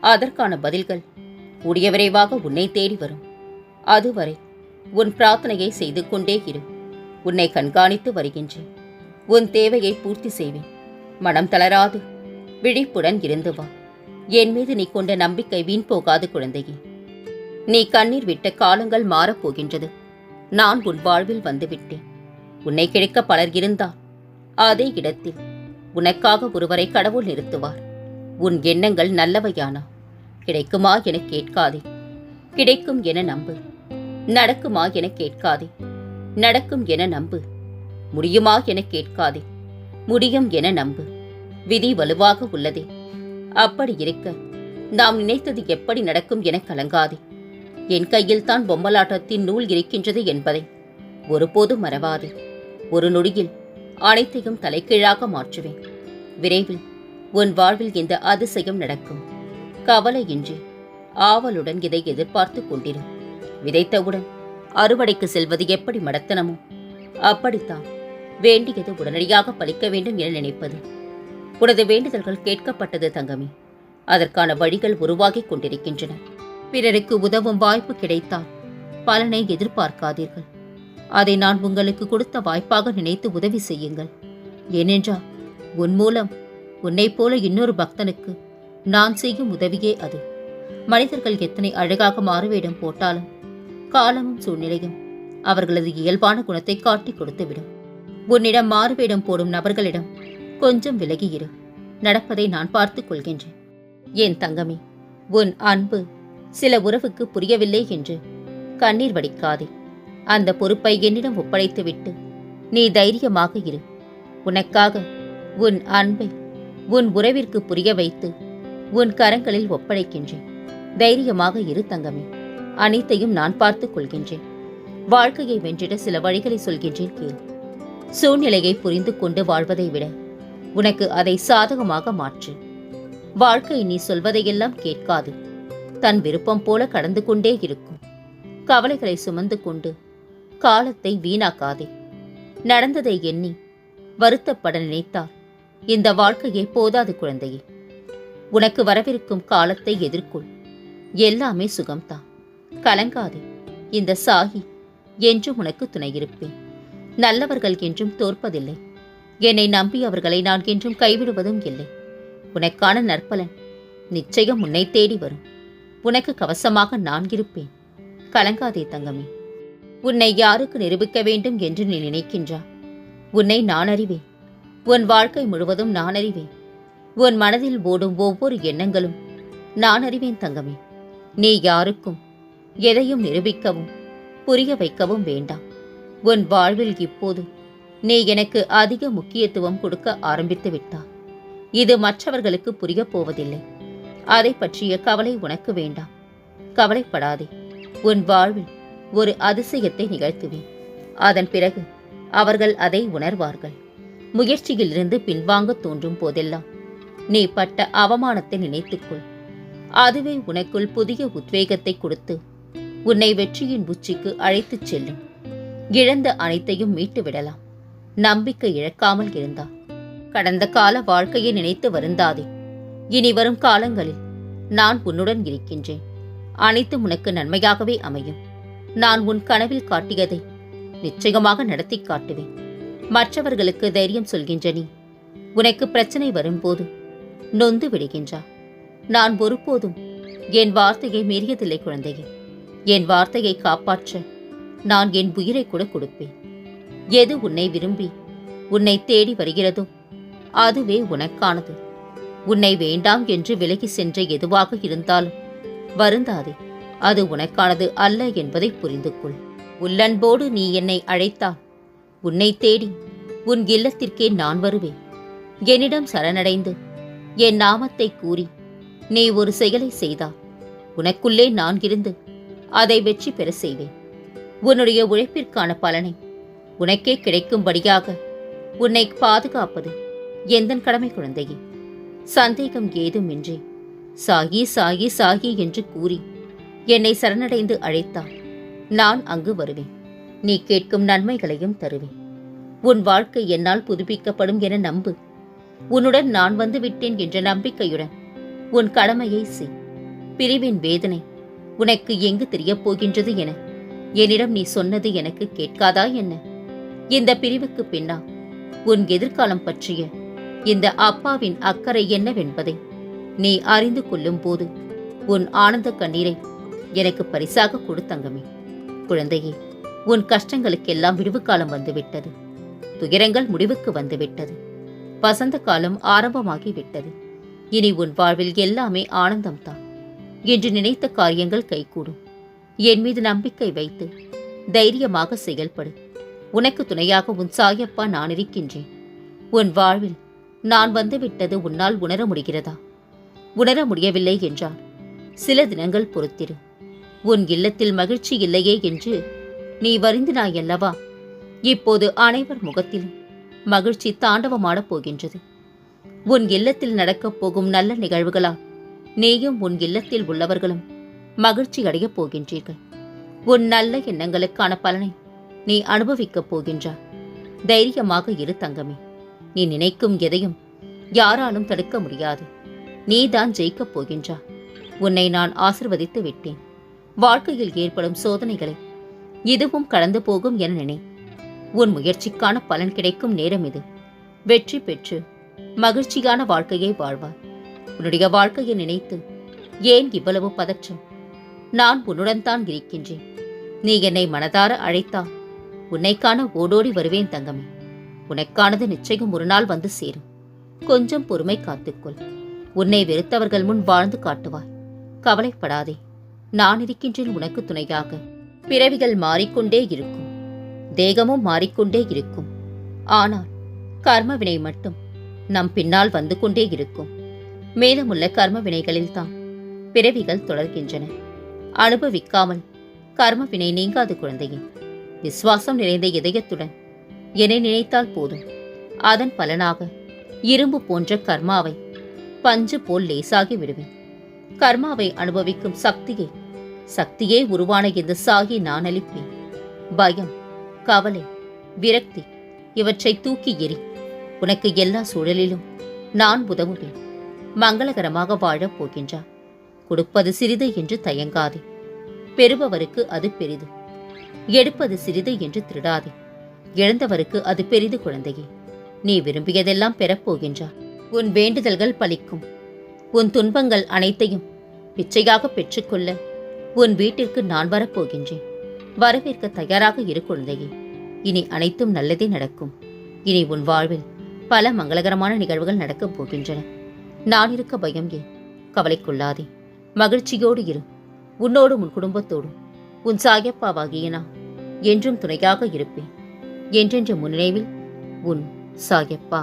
அதற்கான பதில்கள் கூடிய விரைவாக உன்னை தேடி வரும். அதுவரை உன் பிரார்த்தனையை செய்து கொண்டே இரு. உன்னை கண்காணித்து வருகின்றேன். உன் தேவையை பூர்த்தி செய்வேன். மனம் தளராது. விழிப்புடன் இருந்து வா. என் மீது நீ கொண்ட நம்பிக்கை வீண் போகாது குழந்தையே. நீ கண்ணீர் விட்ட காலங்கள் மாறப்போகின்றது நான் உன் வாழ்வில் வந்துவிட்டேன். உன்னை கிடைக்க பலர் இருந்தால் அதே இடத்தில் உனக்காக ஒருவரை கடவுள் நிறுத்துவார். உன் எண்ணங்கள் நல்லவையானா? கிடைக்குமா என கேட்காதே. கிடைக்கும் என நம்பு. நடக்குமா என கேட்காதே. நடக்கும் என நம்பு. முடியுமா என கேட்காதே. முடியும் என நம்பு. விதி வலுவாக உள்ளதே. அப்படி இருக்க நாம் நினைத்தது எப்படி நடக்கும் என கலங்காதே. என் கையில் தான் பொம்மலாட்டத்தின் நூல் இருக்கின்றது என்பதை ஒருபோதும் மறவாதே. ஒரு நொடியில் அனைத்தையும் தலைகீழாக மாற்றுவேன். விரைவில் உன் வாழ்வில் இந்த அதிசயம் நடக்கும்? கவலையின்றி ஆவலுடன் இதை எதிர்பார்த்து கொண்டிரு. விதைத்தவுடன் அறுவடைக்கு செல்வது எப்படி மடத்தனமோ? அப்படித்தான். வேண்டியது உடனடியாக பலிக்க வேண்டும் என நினைப்பது. உனது வேண்டுதல்கள் கேட்கப்பட்டது தங்கமே. அதற்கான வழிகள் உருவாகிக் கொண்டிருக்கின்றன. பிறருக்கு உதவும் வாய்ப்பு கிடைத்தால் பலனை எதிர்பார்க்காதீர்கள். அதை நான் உங்களுக்கு கொடுத்த வாய்ப்பாக நினைத்து உதவி செய்யுங்கள். ஏனென்றால் உன் மூலம் உன்னைப் போல இன்னொரு பக்தனுக்கு நான் செய்யும் உதவியே அது. மனிதர்கள் எத்தனை அழகாக மாறுவேடம் போட்டாலும் காலமும் சூழ்நிலையும் அவர்களது இயல்பான குணத்தை காட்டிக் கொடுத்துவிடும். உன்னிடம் மாறுவேடம் போடும் நபர்களிடம் கொஞ்சம் விலகியிரு நடப்பதை நான் பார்த்துக் கொள்கின்றேன். என் தங்கமே உன் அன்பு சில உறவுக்கு புரியவில்லை என்று கண்ணீர் வடிக்காதே. அந்த பொறுப்பை என்னிடம் ஒப்படைத்துவிட்டு நீ தைரியமாக இரு. உனக்காக உன் அன்பை உன் உறவிற்கு புரிய வைத்து உன் கரங்களில் ஒப்படைக்கின்றேன். தைரியமாக இரு தங்கமே. அனைத்தையும் நான் பார்த்துக் கொள்கின்றேன். வாழ்க்கையை வென்றிட சில வழிகளை சொல்கின்றேன் கேள். சூழ்நிலையை புரிந்து கொண்டு வாழ்வதை விட உனக்கு அதை சாதகமாக மாற்று. வாழ்க்கை நீ சொல்வதையெல்லாம் கேட்காது. தன் விருப்பம் போல கடந்து கொண்டே இருக்கும். கவலைகளை சுமந்து கொண்டு காலத்தை வீணாக்காதே. நடந்ததை எண்ணி வருத்தப்பட நினைத்தால் இந்த வாழ்க்கையே போதாது குழந்தையே. உனக்கு வரவிருக்கும் காலத்தை எதிர்கொள். எல்லாமே சுகம்தான். கலங்காதே. இந்த சாகி என்றும் உனக்கு துணையிருப்பேன். நல்லவர்கள் என்றும் தோற்பதில்லை. என்னை நம்பி அவர்களை நான் என்றும் கைவிடுவதும் இல்லை. உனக்கான நற்பலன் நிச்சயம் உன்னை தேடி வரும். உனக்கு கவசமாக நான் இருப்பேன். கலங்காதே தங்கமே. உன்னை யாருக்கு நிரூபிக்க வேண்டும் என்று நீ நினைக்கின்றா? உன்னை நான் அறிவேன். உன் வாழ்க்கை முழுவதும் நான் அறிவேன். உன் மனதில் ஓடும் ஒவ்வொரு எண்ணங்களும் நான் அறிவேன் தங்கமே. நீ யாருக்கும் எதையும் நிரூபிக்கவும் புரிய வைக்கவும் வேண்டாம். உன் வாழ்வில் இப்போது நீ எனக்கு அதிக முக்கியத்துவம் கொடுக்க ஆரம்பித்து விட்டாய். இது மற்றவர்களுக்கு புரியப் போவதில்லை. அதை பற்றிய கவலை உனக்கு வேண்டாம். கவலைப்படாதே. உன் வாழ்வில் ஒரு அதிசயத்தை நிகழ்த்துவேன். அதன் பிறகு அவர்கள் அதை உணர்வார்கள். முயற்சியிலிருந்து பின்வாங்க தோன்றும் போதெல்லாம் நீ பட்ட அவமானத்தை நினைத்துக்கொள். அதுவே உனக்குள் புதிய உத்வேகத்தை கொடுத்து உன்னை வெற்றியின் உச்சிக்கு அழைத்துச் செல்லும். இழந்த அனைத்தையும் மீட்டு விடலாம் நம்பிக்கை இழக்காமல் இருந்தா கடந்த கால வாழ்க்கையை நினைத்து வருந்தாதே. இனி வரும் காலங்களில் நான் உன்னுடன் இருக்கின்றேன். அனைத்தும் உனக்கு நன்மையாகவே அமையும். நான் உன் கனவில் காட்டியதை நிச்சயமாக நடத்தி காட்டுவேன். மற்றவர்களுக்கு தைரியம் சொல்கின்ற நீ. உனக்கு பிரச்சனை வரும்போது நொந்து விடுகின்றா. நான் ஒருபோதும் என் வார்த்தையை மீறியதில்லை குழந்தையே. என் வார்த்தையை காப்பாற்ற நான் என் உயிரை கூட கொடுப்பேன். எது உன்னை விரும்பி உன்னை தேடி வருகிறதோ அதுவே உனக்கானது. உன்னை வேண்டாம் என்று விலகி சென்ற எதுவாக இருந்தாலும் வருந்தாதே அது உனக்கானது அல்ல என்பதை புரிந்து கொள் உள்ளன்போடு நீ என்னை அழைத்தால் உன்னை தேடி உன் இல்லத்திற்கே நான் வருவேன். என்னிடம் சரணடைந்து என் நாமத்தை கூறி நீ ஒரு செயலை செய்தால் உனக்குள்ளே நான் இருந்து அதை வெற்றி பெற செய்வேன். உன்னுடைய உழைப்பிற்கான பலனை உனக்கே கிடைக்கும்படியாக உன்னை பாதுகாப்பது எந்தன் கடமை குழந்தையே? சந்தேகம் ஏதுமின்றி சாகி சாகி சாகி என்று கூறி என்னை சரணடைந்து அழைத்தால் நான் அங்கு வருவேன். நீ கேட்கும் நன்மைகளையும் தருவேன். உன் வாழ்க்கை என்னால் புதுப்பிக்கப்படும் என நம்பு. உன்னுடன் நான் வந்து விட்டேன் என்ற நம்பிக்கையுடன் உன் கடமையை செய். பிரிவின் வேதனை உனக்கு எங்கு தெரியப் போகின்றது என என்னிடம் நீ சொன்னது எனக்கு கேட்காதா என்ன? இந்த பிரிவுக்கு பின்னா உன் எதிர்காலம் பற்றிய இந்த அப்பாவின் அக்கறை என்னவென்பதை நீ அறிந்து கொள்ளும் போது உன் ஆனந்த கண்ணீரை எனக்கு பரிசாக கொடுத்தங்கமே. குழந்தையே உன் கஷ்டங்களுக்கெல்லாம் விடுவு காலம் வந்துவிட்டது. துயரங்கள் முடிவுக்கு வந்துவிட்டது. வசந்த காலம் ஆரம்பமாகி விட்டது இனி உன் வாழ்வில் எல்லாமே ஆனந்தம்தான். என்று நினைத்த காரியங்கள் கைகூடும். என் மீது நம்பிக்கை வைத்து தைரியமாக செயல்படு. உனக்கு துணையாக உன் சாயப்பா நான் இருக்கின்றேன். உன் வாழ்வில் நான் வந்துவிட்டது உன்னால் உணர முடிகிறதா? உணர முடியவில்லை என்றான். சில தினங்கள் பொறுத்திரு. உன் இல்லத்தில் மகிழ்ச்சி இல்லையே என்று நீ வருந்தினாய் அல்லவா இப்போது அனைவர் முகத்திலும் மகிழ்ச்சி தாண்டவமாடப் போகின்றது. உன் இல்லத்தில் நடக்கப் போகும் நல்ல நிகழ்வுகளால் நீயும் உன் இல்லத்தில் உள்ளவர்களும் மகிழ்ச்சி அடையப் போகின்றீர்கள். உன் நல்ல எண்ணங்களுக்கான பலனை நீ அனுபவிக்கப் போகின்றாய். தைரியமாக இரு தங்கமே. நீ நினைக்கும் எதையும் யாராலும் தடுக்க முடியாது. நீதான் ஜெயிக்கப் போகின்றா உன்னை நான் ஆசிர்வதித்து விட்டேன். வாழ்க்கையில் ஏற்படும் சோதனைகளை இதுவும் கடந்து போகும் என நினை. உன் முயற்சிக்கான பலன் கிடைக்கும் நேரம் இது. வெற்றி பெற்று மகிழ்ச்சியான வாழ்க்கையை வாழ்வாய். உன்னுடைய வாழ்க்கையை நினைத்து ஏன் இவ்வளவு பதற்றம்? நான் உன்னுடன் தான் இருக்கின்றேன். நீ என்னை மனதார அழைத்தால் உன்னைக்கான ஓடோடி வருவேன் தங்கமே. உனக்கானது நிச்சயம் ஒரு நாள் வந்து சேரும். கொஞ்சம் பொறுமை காத்துக்கொள். உன்னை வெறுத்தவர்கள் முன் வாழ்ந்து காட்டுவாய். கவலைப்படாதே. நான் இருக்கின்றேன் உனக்கு துணையாக. பிறவிகள் மாறிக்கொண்டே இருக்கும். தேகமும் மாறிக்கொண்டே இருக்கும். ஆனால் கர்ம வினை மட்டும் நம் பின்னால் வந்து கொண்டே இருக்கும். மேலுமுள்ள கர்ம வினைகளில்தான் பிறவிகள் தொடர்கின்றன. அனுபவிக்காமல் கர்ம வினை நீங்காது குழந்தையே. விசுவாசம் நிறைந்த இதயத்துடன் என்னை நினைத்தால் போதும். அதன் பலனாக இரும்பு போன்ற கர்மாவை பஞ்சு போல் லேசாகி விடுவேன். கர்மாவை அனுபவிக்கும் சக்தியை சக்தியே உருவான இந்த சாகி நான் அளிப்பேன். பயம் கவலை விரக்தி இவற்றை தூக்கி எறி உனக்கு எல்லா சூழலிலும் நான் உதவுவேன். மங்களகரமாக வாழப் போகின்றார் கொடுப்பது சிறிது என்று தயங்காதே. பெறுபவருக்கு அது பெரிது. எடுப்பது சிறிது என்று திருடாதே. இழந்தவருக்கு அது பெரிது குழந்தையே. நீ விரும்பியதெல்லாம் பெறப்போகின்றார் உன் வேண்டுதல்கள் பலிக்கும். உன் துன்பங்கள் அனைத்தையும் பிச்சையாக பெற்றுக்கொள்ள உன் வீட்டிற்கு நான் வரப்போகின்றேன். வரவேற்க தயாராக இரு குழந்தையே. இனி அனைத்தும் நல்லதே நடக்கும். இனி உன் வாழ்வில் பல மங்களகரமான நிகழ்வுகள் நடக்கப் போகின்றன. நான் இருக்க பயம் ஏன்? கவலைக்குள்ளாதே மகிழ்ச்சியோடு இரு. உன்னோடும் உன் குடும்பத்தோடும். உன் சாயப்பாவாகிய நான் என்றும் துணையாக இருப்பேன். என்றென்ற முன்னினைவில் உன் சாயப்பா.